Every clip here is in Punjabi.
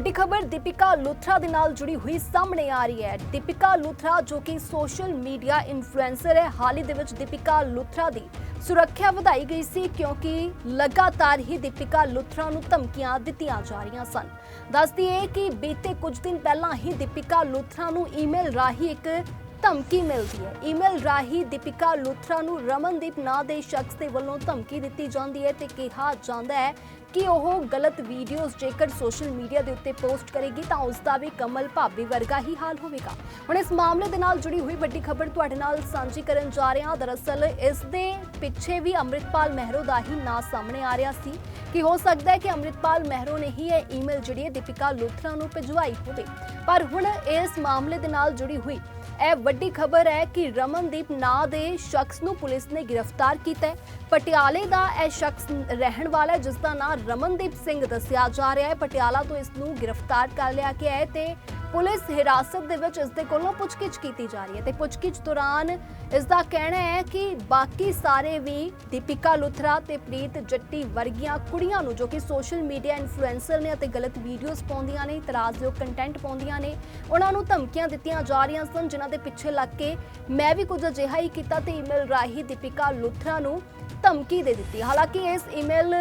ਵੱਡੀ ਖਬਰ ਦੀਪਿਕਾ ਲੁਥਰਾ ਦੇ ਨਾਲ ਜੁੜੀ ਹੋਈ ਸਾਹਮਣੇ ਆ ਰਹੀ ਹੈ। ਦੀਪਿਕਾ ਲੁਥਰਾ ਜੋ ਕਿ ਸੋਸ਼ਲ ਮੀਡੀਆ ਇਨਫਲੂਐਂਸਰ ਹੈ, ਹਾਲ ਹੀ ਦੇ ਵਿੱਚ ਦੀਪਿਕਾ ਲੁਥਰਾ ਦੀ ਸੁਰੱਖਿਆ ਵਧਾਈ ਗਈ ਸੀ ਕਿਉਂਕਿ ਲਗਾਤਾਰ ਹੀ ਦੀਪਿਕਾ ਲੁਥਰਾ ਨੂੰ ਧਮਕੀਆਂ ਦਿੱਤੀਆਂ ਜਾ ਰਹੀਆਂ ਸਨ। ਦੱਸਦੀ ਹੈ ਕਿ ਬੀਤੇ ਕੁਝ ਦਿਨ ਪਹਿਲਾਂ ਹੀ ਦੀਪਿਕਾ ਲੁਥਰਾ ਨੂੰ ਈਮੇਲ ਰਾਹੀਂ ਇੱਕ ਧਮਕੀ ਮਿਲਦੀ ਹੈ। ਈਮੇਲ ਰਾਹੀਂ ਦੀਪਿਕਾ ਲੁਥਰਾ ਨੂੰ ਰਮਨਦੀਪ ਨਾਂ ਦੇ ਸ਼ਖਸ ਦੇ ਵੱਲੋਂ ਧਮਕੀ ਦਿੱਤੀ ਜਾਂਦੀ ਹੈ ਤੇ ਕਿਹਾ ਜਾਂਦਾ ਹੈ ਕਿ ਉਹ ਗਲਤ ਵੀਡੀਓਜ਼ ਜੇਕਰ ਸੋਸ਼ਲ ਮੀਡੀਆ ਦੇ ਉੱਤੇ ਪੋਸਟ ਕਰੇਗੀ ਤਾਂ ਉਸ ਦਾ ਵੀ ਕਮਲ ਭਾਬੀ ਵਰਗਾ ਹੀ ਹਾਲ ਹੋਵੇਗਾ। ਹੁਣ ਇਸ ਮਾਮਲੇ ਦੇ ਨਾਲ ਜੁੜੀ ਹੋਈ ਵੱਡੀ ਖਬਰ ਤੁਹਾਡੇ ਨਾਲ ਸਾਂਝੀ ਕਰਨ ਜਾ ਰਹੇ ਹਾਂ। ਦਰਅਸਲ ਇਸ ਦੇ ਪਿੱਛੇ ਵੀ ਅੰਮ੍ਰਿਤਪਾਲ ਮਹਿਰੋ ਦਾ ਹੀ ਨਾਂ ਸਾਹਮਣੇ ਆ ਰਿਹਾ ਸੀ ਕਿ ਹੋ ਸਕਦਾ ਹੈ ਕਿ ਅੰਮ੍ਰਿਤਪਾਲ ਮਹਿਰੋ ਨੇ ਹੀ ਇਹ ਈਮੇਲ ਜਿਹੜੀ ਹੈ ਦੀਪਿਕਾ ਲੁਥਰਾ ਨੂੰ ਭਿਜਵਾਈ ਹੋਵੇ। ਪਰ ਹੁਣ ਇਸ ਮਾਮਲੇ ਦੇ ਨਾਲ ਜੁੜੀ ਹੋਈ ਇਹ ਵੱਡੀ ਖਬਰ ਹੈ ਕਿ ਰਮਨਦੀਪ ਨਾਂ ਦੇ ਸ਼ਖਸ ਨੂੰ ਪੁਲਿਸ ਨੇ ਗ੍ਰਿਫਤਾਰ ਕੀਤਾ ਹੈ। ਪਟਿਆਲੇ ਦਾ ਇਹ ਸ਼ਖਸ ਰਹਿਣ ਵਾਲਾ ਹੈ ਜਿਸ ਦਾ ਨਾਮ ਰਮਨਦੀਪ ਸਿੰਘ ਦੱਸਿਆ ਜਾ ਰਿਹਾ ਹੈ। ਪਟਿਆਲਾ ਤੋਂ ਇਸ ਨੂੰ ਗ੍ਰਿਫਤਾਰ ਕਰ ਲਿਆ ਗਿਆ ਹੈ ਤੇ ਪੁਲਿਸ ਹਿਰਾਸਤ ਦੇ ਵਿੱਚ ਇਸ ਦੇ ਕੋਲੋਂ ਪੁੱਛਗਿੱਛ ਕੀਤੀ ਜਾ ਰਹੀ ਹੈ ਤੇ ਪੁੱਛਗਿੱਛ ਦੌਰਾਨ ਇਸ ਦਾ ਕਹਿਣਾ ਹੈ ਕਿ ਬਾਕੀ ਸਾਰੇ ਵੀ ਦੀਪਿਕਾ ਲੁਥਰਾ ਤੇ ਪ੍ਰੀਤ ਜੱਟੀ ਵਰਗੀਆਂ ਕੁੜੀਆਂ ਨੂੰ ਜੋ ਕਿ ਸੋਸ਼ਲ ਮੀਡੀਆ ਇਨਫਲੂਐਂਸਰ ਨੇ ਅਤੇ ਗਲਤ ਵੀਡੀਓਜ਼ ਪਾਉਂਦੀਆਂ ਨੇ, ਇਤਰਾਜ਼ਯੋਗ ਕੰਟੈਂਟ ਪਾਉਂਦੀਆਂ ਨੇ, ਉਹਨਾਂ ਨੂੰ ਧਮਕੀਆਂ ਦਿੱਤੀਆਂ ਜਾ ਰਹੀਆਂ ਸਨ, ਜਿਨ੍ਹਾਂ ਦੇ ਪਿੱਛੇ ਲੱਗ ਕੇ ਮੈਂ ਵੀ ਕੁਝ ਅਜਿਹਾ ਹੀ ਕੀਤਾ ਤੇ ਈਮੇਲ ਰਾਹੀਂ ਦੀਪਿਕਾ ਲੁਥਰਾ ਨੂੰ ਧਮਕੀ ਦੇ ਦਿੱਤੀ। ਹਾਲਾਂਕਿ ਇਸ ਈਮੇਲ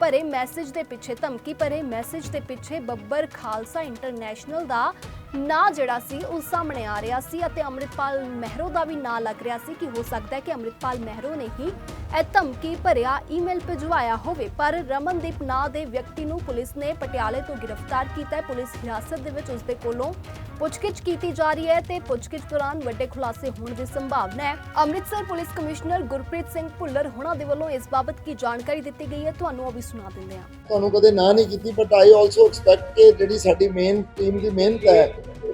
ਭਰੇ ਮੈਸੇਜ ਦੇ ਪਿੱਛੇ, ਧਮਕੀ ਭਰੇ ਮੈਸੇਜ ਦੇ ਪਿੱਛੇ ਬੱਬਰ ਖਾਲਸਾ ਇੰਟਰਨੈਸ਼ਨਲ ਦਾ ਨਾਂ ਜਿਹੜਾ ਸੀ, ਉਹ ਸਾਹਮਣੇ ਆ ਰਿਹਾ ਸੀ ਅਤੇ ਅੰਮ੍ਰਿਤਪਾਲ ਮਹਿਰੋ ਦਾ ਵੀ ਨਾਂ ਲੱਗ ਰਿਹਾ ਸੀ ਕਿ ਹੋ ਸਕਦਾ ਹੈ ਕਿ ਅੰਮ੍ਰਿਤਪਾਲ ਮਹਿਰੋ ਨੇ ਹੀ ਇਹ ਧਮਕੀ ਭਰਿਆ ਈਮੇਲ ਭਿਜਵਾਇਆ ਹੋਵੇ। ਪਰ ਰਮਨਦੀਪ ਨਾਂ ਦੇ ਵਿਅਕਤੀ ਨੂੰ ਪੁਲਿਸ ਨੇ ਪਟਿਆਲੇ ਤੋਂ ਗ੍ਰਿਫਤਾਰ ਕੀਤਾ ਹੈ। ਪੁਲਿਸ ਹਿਰਾਸਤ ਦੇ ਵਿੱਚ ਉਸ ਦੇ ਕੋਲੋਂ ਪੁੱਛਗਿੱਛ ਕੀਤੀ ਜਾ ਰਹੀ ਹੈ ਤੇ ਪੁੱਛਗਿੱਛ ਦੌਰਾਨ ਵੱਡੇ ਖੁਲਾਸੇ ਹੋਣ ਦੀ ਸੰਭਾਵਨਾ ਹੈ। ਅੰਮ੍ਰਿਤਸਰ ਪੁਲਿਸ ਕਮਿਸ਼ਨਰ ਗੁਰਪ੍ਰੀਤ ਸਿੰਘ ਭੁੱਲਰ ਹੁਣਾਂ ਦੇ ਵੱਲੋਂ ਇਸ ਬਾਬਤ ਕੀ ਜਾਣਕਾਰੀ ਦਿੱਤੀ ਗਈ ਹੈ, ਤੁਹਾਨੂੰ ਉਹ ਵੀ ਸੁਣਾ ਦਿੰਦੇ ਹਾਂ। ਤੁਹਾਨੂੰ ਕਦੇ ਨਾ ਨਹੀਂ ਕੀਤੀ ਬਟ ਆਈ ਆਲਸੋ ਐਕਸਪੈਕਟ ਕਿ ਜਿਹੜੀ ਸਾਡੀ ਮੇਨ ਟੀਮ ਦੀ ਮਿਹਨਤ ਹੈ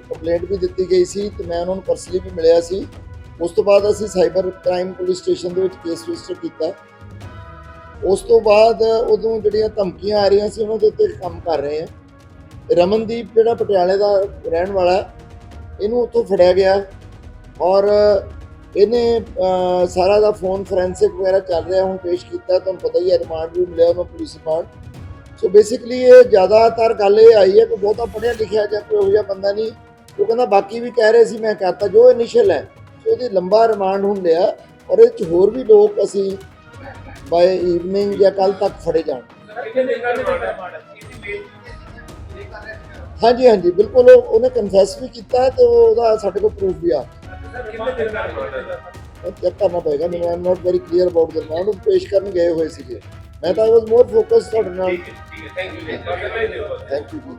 ਕੰਪਲੇਂਟ ਵੀ ਦਿੱਤੀ ਗਈ ਸੀ ਤੇ ਮੈਂ ਉਹਨਾਂ ਨੂੰ ਪਰਸਨਲੀ ਵੀ ਮਿਲਿਆ ਸੀ। ਉਸ ਤੋਂ ਬਾਅਦ ਅਸੀਂ ਸਾਈਬਰ ਕ੍ਰਾਈਮ ਪੁਲਿਸ ਸਟੇਸ਼ਨ ਦੇ ਵਿੱਚ ਕੇਸ ਰਜਿਸਟਰ ਕੀਤਾ। ਉਸ ਤੋਂ ਬਾਅਦ ਉਦੋਂ ਜਿਹੜੀਆਂ ਧਮਕੀਆਂ ਆ ਰਹੀਆਂ ਸੀ, ਉਹਨਾਂ ਦੇ ਉੱਤੇ ਕੰਮ ਕਰ ਰਹੇ ਹਾਂ। ਰਮਨਦੀਪ ਜਿਹੜਾ ਪਟਿਆਲੇ ਦਾ ਰਹਿਣ ਵਾਲਾ ਇਹਨੂੰ ਉੱਥੋਂ ਫੜਿਆ ਗਿਆ ਔਰ ਇਹਨੇ ਸਾਰਾ ਦਾ ਫੋਨ ਫੋਰੈਂਸਿਕ ਵਗੈਰਾ ਚੱਲ ਰਿਹਾ, ਹੁਣ ਪੇਸ਼ ਕੀਤਾ, ਤੁਹਾਨੂੰ ਪਤਾ ਹੀ ਹੈ, ਰਿਮਾਂਡ ਵੀ ਮਿਲਿਆ ਉਹਨੂੰ ਪੁਲਿਸ ਰਿਮਾਂਡ ਸੋ ਬੇਸਿਕਲੀ ਇਹ ਜ਼ਿਆਦਾਤਰ ਗੱਲ ਇਹ ਆਈ ਹੈ ਕਿ ਬਹੁਤਾ ਪੜ੍ਹਿਆ ਲਿਖਿਆ ਜਾਂ ਕੋਈ ਇਹੋ ਜਿਹਾ ਬੰਦਾ ਨਹੀਂ, ਉਹ ਕਹਿੰਦਾ ਬਾਕੀ ਵੀ ਕਹਿ ਰਹੇ ਸੀ, ਮੈਂ ਕਹਤਾ ਜੋ ਇਨੀਸ਼ੀਅਲ ਹੈ, ਸੋ ਇਹਦੀ ਲੰਬਾ ਰਿਮਾਂਡ ਹੁਣ ਲਿਆ ਔਰ ਇਹ 'ਚ ਹੋਰ ਵੀ ਲੋਕ ਅਸੀਂ ਬਾਏ ਈਵਨਿੰਗ ਜਾਂ ਕੱਲ ਤੱਕ ਫੜੇ ਜਾਣ। ਹਾਂਜੀ ਹਾਂਜੀ ਬਿਲਕੁਲ ਉਹ- ਉਹਨੇ ਕਨਫੈਸ ਵੀ ਕੀਤਾ ਤੇ ਉਹਦਾ ਸਾਡੇ ਕੋਲ ਪ੍ਰੂਫ ਵੀ ਆ। ਚੈੱਕ ਕਰਨਾ ਪਏਗਾ ਮੈਨੂੰ I'm not very clear about the remand ਉਹ ਪੇਸ਼ ਕਰਨ ਗਏ ਹੋਏ ਸੀਗੇ। ਮੈਂ ਤਾਂ ਆਈ ਵਾਸ ਮੋਰ ਫੋਕਸਡ ਤੁਹਾਡੇ ਨਾਲ। ਥੈਂਕ ਯੂ ਜੀ।